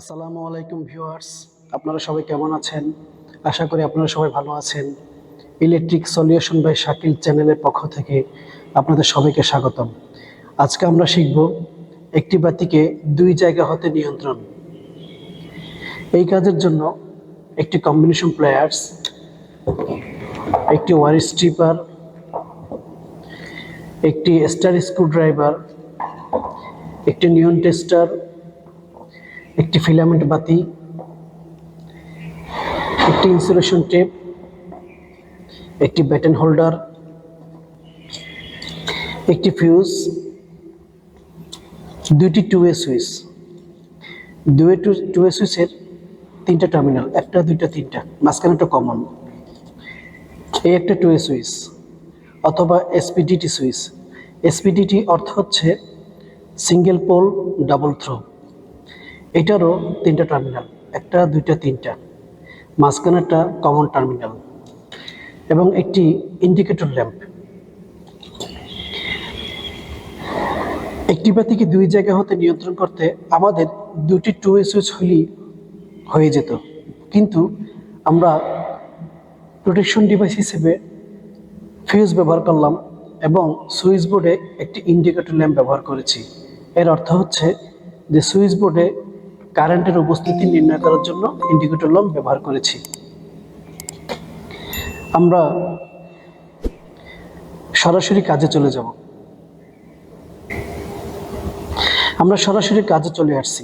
আসসালামু আলাইকুম ভিউয়ার্স, আপনারা সবাই কেমন আছেন? আশা করি আপনারা সবাই ভালো আছেন। ইলেকট্রিক সলিউশন বাই শাকিল চ্যানেলের পক্ষ থেকে আপনাদের সবাইকে স্বাগতম। আজকে আমরা শিখব একটি বাতিকে দুই জায়গা হতে নিয়ন্ত্রণ। এই কাজের জন্য একটি কম্বিনেশন প্লেয়ার্স একটি ওয়ার স্ট্রিপার একটি স্টার স্ক্রুড্রাইভার একটি নিয়ন টেস্টার একটি ফিলামেন্ট বাতি, একটি ইনসুলেশন টেপ একটি ব্যাটন হোল্ডার একটি ফিউজ দুইটি টু এ সুইচ দুয়ে টু টু এ সুইচের তিনটা টার্মিনাল একটা, দুইটা, তিনটা, মাঝখানে একটা কমন এই একটা টু এ সুইচ অথবা এসপিডিটি সুইচ এসপিডিটি অর্থ হচ্ছে সিঙ্গেল পোল ডাবল থ্রো এটারও তিনটা টার্মিনাল, একটা, দুইটা, তিনটা। মাঝখানে একটা কমন টার্মিনাল এবং একটি ইন্ডিকেটর ল্যাম্প একটি বাতিকে দুই জায়গা হতে নিয়ন্ত্রণ করতে আমাদের দুটি টু সুইচ হলেই হয়ে যেত। কিন্তু আমরা প্রোটেকশন ডিভাইস হিসেবে ফিউজ ব্যবহার করলাম এবং সুইচ বোর্ডে একটি ইন্ডিকেটর ল্যাম্প ব্যবহার করেছি। এর অর্থ হচ্ছে যে সুইচ বোর্ডে কারেন্টের উপস্থিতি নির্ণয় করার জন্য ইন্ডিকেটর ল্যাম্প ব্যবহার করেছি। আমরা সরাসরি কাজে চলে যাব। আমরা সরাসরি কাজে চলে আসছি।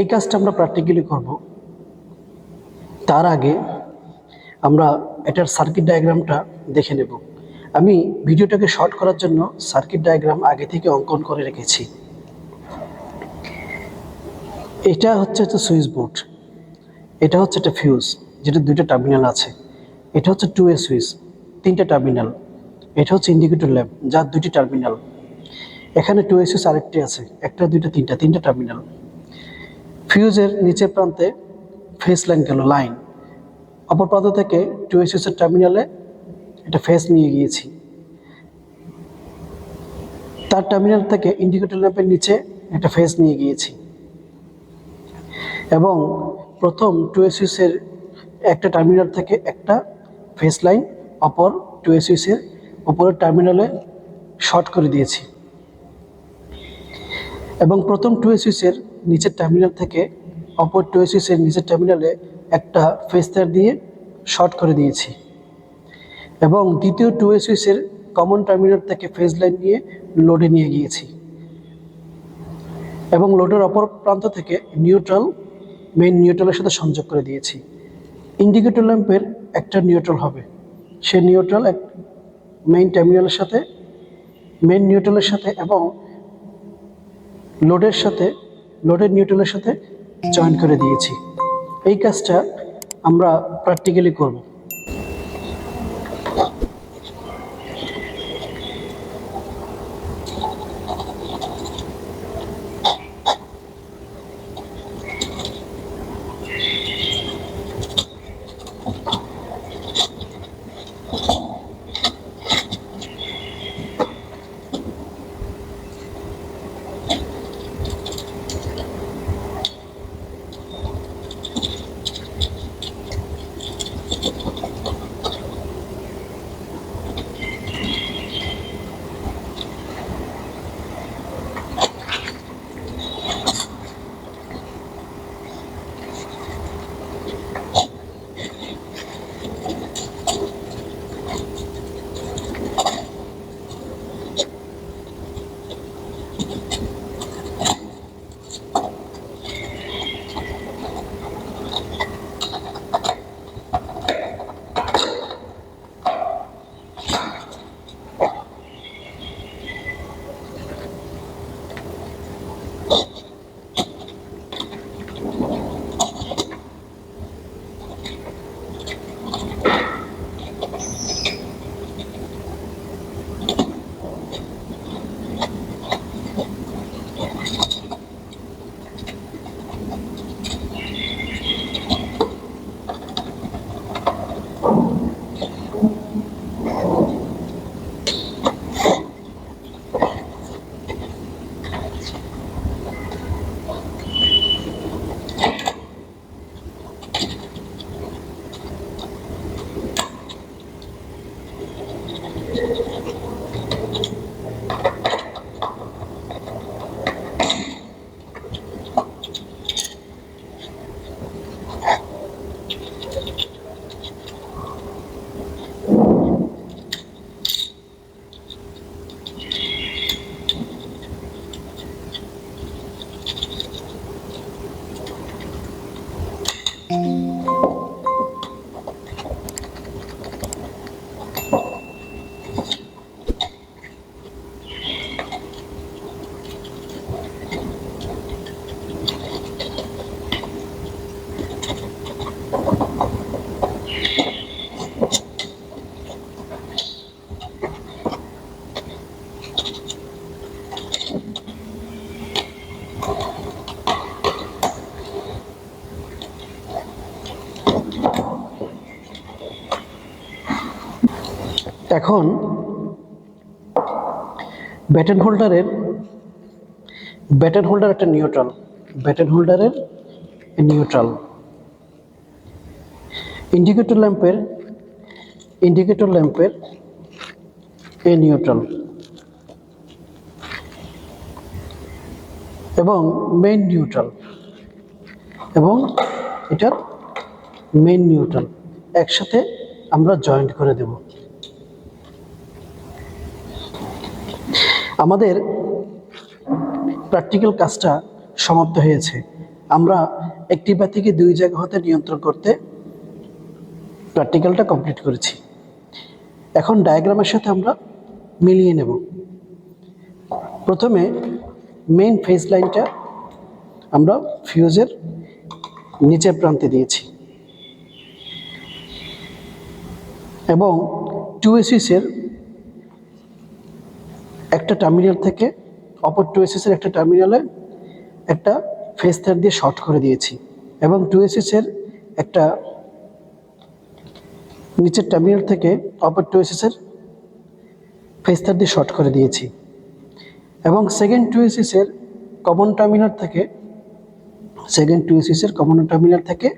এই কাজটা আমরা প্র্যাকটিক্যালি করব। তার আগে আমরা এটার সার্কিট ডায়াগ্রামটা দেখে নেব। আমি ভিডিওটাকে শর্ট করার জন্য সার্কিট ডায়াগ্রাম আগে থেকে অঙ্কন করে রেখেছি। এটা হচ্ছে হচ্ছে সুইচ বোর্ড। এটা হচ্ছে একটা ফিউজ যেটা দুইটা টার্মিনাল আছে। এটা হচ্ছে টু এ সুইচ তিনটা টার্মিনাল এটা হচ্ছে ইন্ডিকেটর ল্যাম্প যার দুইটি টার্মিনাল এখানে টু এ সুইচ আরেকটি আছে, একটা, দুইটা, তিনটা তিনটা টার্মিনাল ফিউজের নিচের প্রান্তে ফেস লাইন গেল লাইন অপর প্রান্ত থেকে টু এ সুইচের টার্মিনালে এটা ফেস নিয়ে গিয়েছি। তার টার্মিনাল থেকে ইন্ডিকেটর ল্যাম্পের নিচে একটা ফেস নিয়ে গিয়েছি। এবং প্রথম টু এ সুইচের একটা টার্মিনাল থেকে একটা ফেস লাইন অপর টু এ সুইচের উপরের টার্মিনালে শর্ট করে দিয়েছি। এবং প্রথম টু এ সুইচের নিচের টার্মিনাল থেকে অপর টু এ সুইচের নিচের টার্মিনালে একটা ফেস তার দিয়ে শর্ট করে দিয়েছি। এবং দ্বিতীয় টু এ সুইচের কমন টার্মিনাল থেকে ফেজ লাইন নিয়ে লোডে নিয়ে গিয়েছি। এবং লোডের অপর প্রান্ত থেকে নিউট্রাল মেইন নিউট্রালের সাথে সংযোগ করে দিয়েছি। ইন্ডিকেটর ল্যাম্পের একটা নিউট্রাল হবে। সে নিউট্রাল এক মেইন টার্মিনালের সাথে মেইন নিউট্রালের সাথে এবং লোডের সাথে লোডের নিউট্রালের সাথে জয়েন করে দিয়েছি। এই কাজটা আমরা প্র্যাকটিক্যালি করব। এখন ব্যাটেন হোল্ডারের ব্যাটেন হোল্ডার একটা নিউট্রাল ব্যাটেন হোল্ডারের নিউট্রাল ইন্ডিকেটর ল্যাম্পের ইন্ডিকেটর ল্যাম্পের এ নিউট্রাল এবং মেইন নিউট্রাল এবং এটার মেইন নিউট্রাল একসাথে আমরা জয়েন্ট করে দেব। আমাদের প্র্যাকটিক্যাল কাজটা সমাপ্ত হয়েছে। আমরা একটি বাতিকে দুই জায়গা হতে নিয়ন্ত্রণ করতে প্র্যাকটিক্যালটা কমপ্লিট করেছি। এখন ডায়াগ্রামের সাথে আমরা মিলিয়ে নেব। প্রথমে মেইন ফেজ লাইনটা আমরা ফিউজের নিচের প্রান্তে দিয়েছি। এবং টু এসিসের একটা টার্মিনাল থেকে অপর টু এসিসের একটা টার্মিনালে একটা ফেস তার দিয়ে শর্ট করে দিয়েছি এবং টু এসিসের একটা নিচের টার্মিনাল থেকে অপর টু এসিসের ফেস তার দিয়ে শর্ট করে দিয়েছি এবং সেকেন্ড টু এসিসের কমন টার্মিনাল থেকে সেকেন্ড টু এসিসের কমন টার্মিনাল থেকে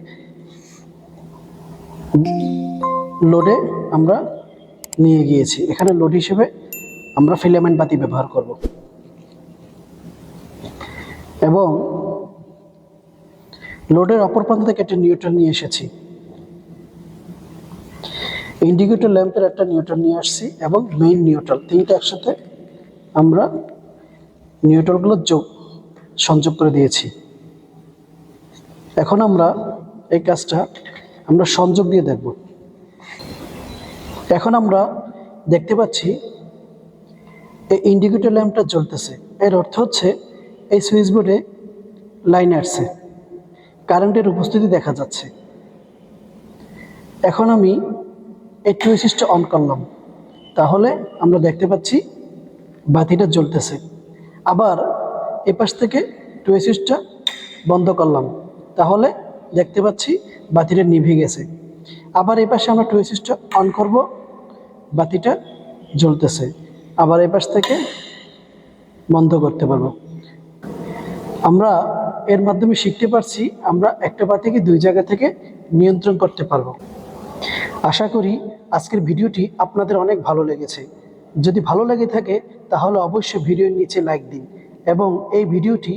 লোডে আমরা নিয়ে গিয়েছি। এখানে লোড হিসেবে আমরা ফিলামেন্ট বাতি ব্যবহার করব। এবং লোডের অপর প্রান্ত থেকে একটা নিউট্রাল নিয়ে এসেছি। ইন্ডিকেটর ল্যাম্পের একটা নিউট্রাল নিয়ে আসছি এবং মেইন নিউট্রাল তিনটা একসাথে আমরা নিউট্রালগুলো যোগ, সংযোগ করে দিয়েছি। এখন আমরা এই কাজটা, আমরা সংযোগ দিয়ে দেখব। এখন আমরা দেখতে পাচ্ছি এই ইন্ডিকেটর ল্যাম্পটা জ্বলতেছে এর অর্থ হচ্ছে এই সুইচ বোর্ডে লাইন আসছে। কারেন্টের উপস্থিতি দেখা যাচ্ছে। এখন আমি এই টুইসিসটা অন করলাম। তাহলে আমরা দেখতে পাচ্ছি বাতিটা জ্বলতেছে। আবার এ পাশ থেকে টুইসিসটা বন্ধ করলাম। তাহলে দেখতে পাচ্ছি বাতিটা নিভে গেছে। আবার এই পাশে আমরা টুইসিসটা অন করব। বাতিটা জ্বলতেছে। আবার এই পাশ থেকে বন্ধ করতে পারব। আমরা এর মাধ্যমে শিখতে পারছি আমরা একটা বাতিকে দুই জায়গা থেকে নিয়ন্ত্রণ করতে পারব। আশা করি আজকের ভিডিওটি আপনাদের অনেক ভালো লেগেছে। যদি ভালো লেগে থাকে তাহলে অবশ্যই ভিডিওর নিচে লাইক দিন এবং এই ভিডিওটি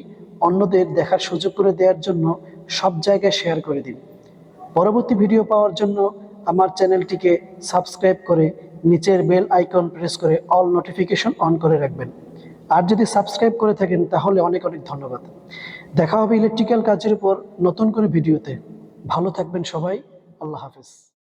অন্যদের দেখার সুযোগ করে দেওয়ার জন্য সব জায়গায় শেয়ার করে দিন। পরবর্তী ভিডিও পাওয়ার জন্য আমার চ্যানেলটিকে সাবস্ক্রাইব করে নিচের বেল আইকন প্রেস করে অল নোটিফিকেশন অন করে রাখবেন। আর যদি সাবস্ক্রাইব করে থাকেন, তাহলে অনেক অনেক ধন্যবাদ। দেখা হবে ইলেকট্রিক্যাল কাজের উপর নতুন করে ভিডিওতে। ভালো থাকবেন সবাই। আল্লাহ হাফেজ।